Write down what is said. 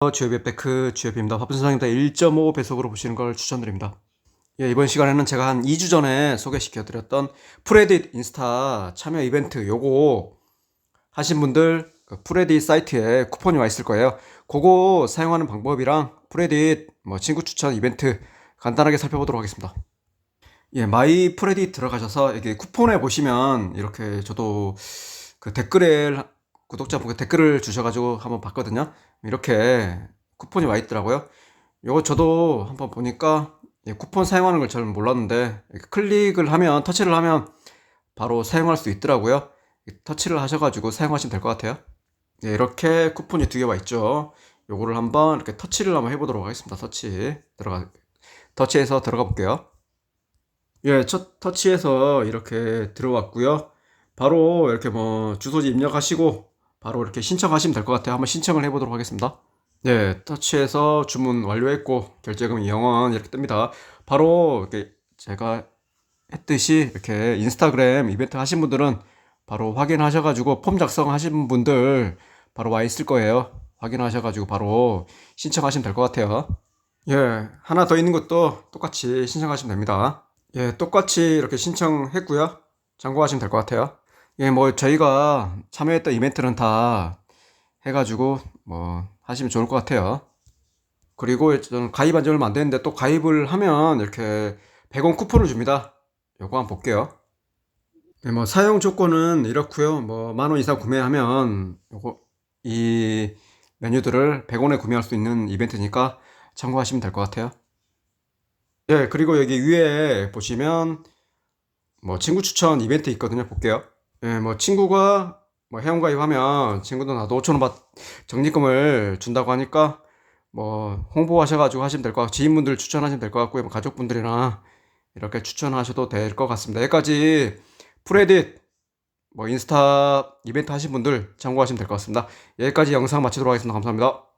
GOB백크 GOB입니다. 바쁜선상입니다. 1.5 배속으로 보시는 걸 추천드립니다. 예, 이번 시간에는 제가 한 2주 전에 소개시켜 드렸던 프레딧 인스타 참여 이벤트 요거 하신 분들 그 프레딧 사이트에 쿠폰이 와 있을 거예요. 그거 사용하는 방법이랑 프레딧 뭐 친구 추천 이벤트 간단하게 살펴보도록 하겠습니다. 예, 마이 프레딧 들어가셔서 이게 쿠폰에 보시면 이렇게 저도 그 댓글에 구독자분께 댓글을 주셔가지고 한번 봤거든요. 이렇게 쿠폰이 와 있더라고요. 요거 저도 한번 보니까 예, 쿠폰 사용하는 걸 잘 몰랐는데 클릭을 하면 터치를 하면 바로 사용할 수 있더라고요. 터치를 하셔가지고 사용하시면 될 것 같아요. 예, 이렇게 쿠폰이 두 개 와 있죠. 요거를 한번 이렇게 터치를 한번 해보도록 하겠습니다. 터치 들어가 터치해서 들어가 볼게요. 예, 첫 터치해서 이렇게 들어왔고요. 바로 이렇게 뭐 주소지 입력하시고 바로 이렇게 신청하시면 될 것 같아요. 한번 신청을 해보도록 하겠습니다. 네, 터치해서 주문 완료했고 결제금 0원 이렇게 뜹니다. 바로 이렇게 제가 했듯이 이렇게 인스타그램 이벤트 하신 분들은 바로 확인하셔가지고 폼 작성하신 분들 바로 와 있을 거예요. 확인하셔가지고 바로 신청하시면 될 것 같아요. 예, 하나 더 있는 것도 똑같이 신청하시면 됩니다. 예, 똑같이 이렇게 신청했고요. 참고하시면 될 것 같아요. 예, 뭐 저희가 참여했던 이벤트는 다 해가지고 뭐 하시면 좋을 것 같아요. 그리고 저는 가입한 지 얼마 안 됐는데 또 가입을 하면 이렇게 100원 쿠폰을 줍니다. 요거 한번 볼게요. 네, 뭐 사용 조건은 이렇고요. 뭐 만 원 이상 구매하면 요거 이 메뉴들을 100원에 구매할 수 있는 이벤트니까 참고하시면 될 것 같아요. 예, 그리고 여기 위에 보시면 뭐 친구 추천 이벤트 있거든요. 볼게요. 예, 뭐 친구가 뭐 회원가입하면 친구도 나도 5천원 받 적립금을 준다고 하니까 뭐 홍보하셔가지고 하시면 될 것 같고 지인분들 추천하시면 될 것 같고요. 뭐 가족분들이나 이렇게 추천하셔도 될 것 같습니다. 여기까지 프레딧 뭐 인스타 이벤트 하신 분들 참고하시면 될 것 같습니다. 여기까지 영상 마치도록 하겠습니다. 감사합니다.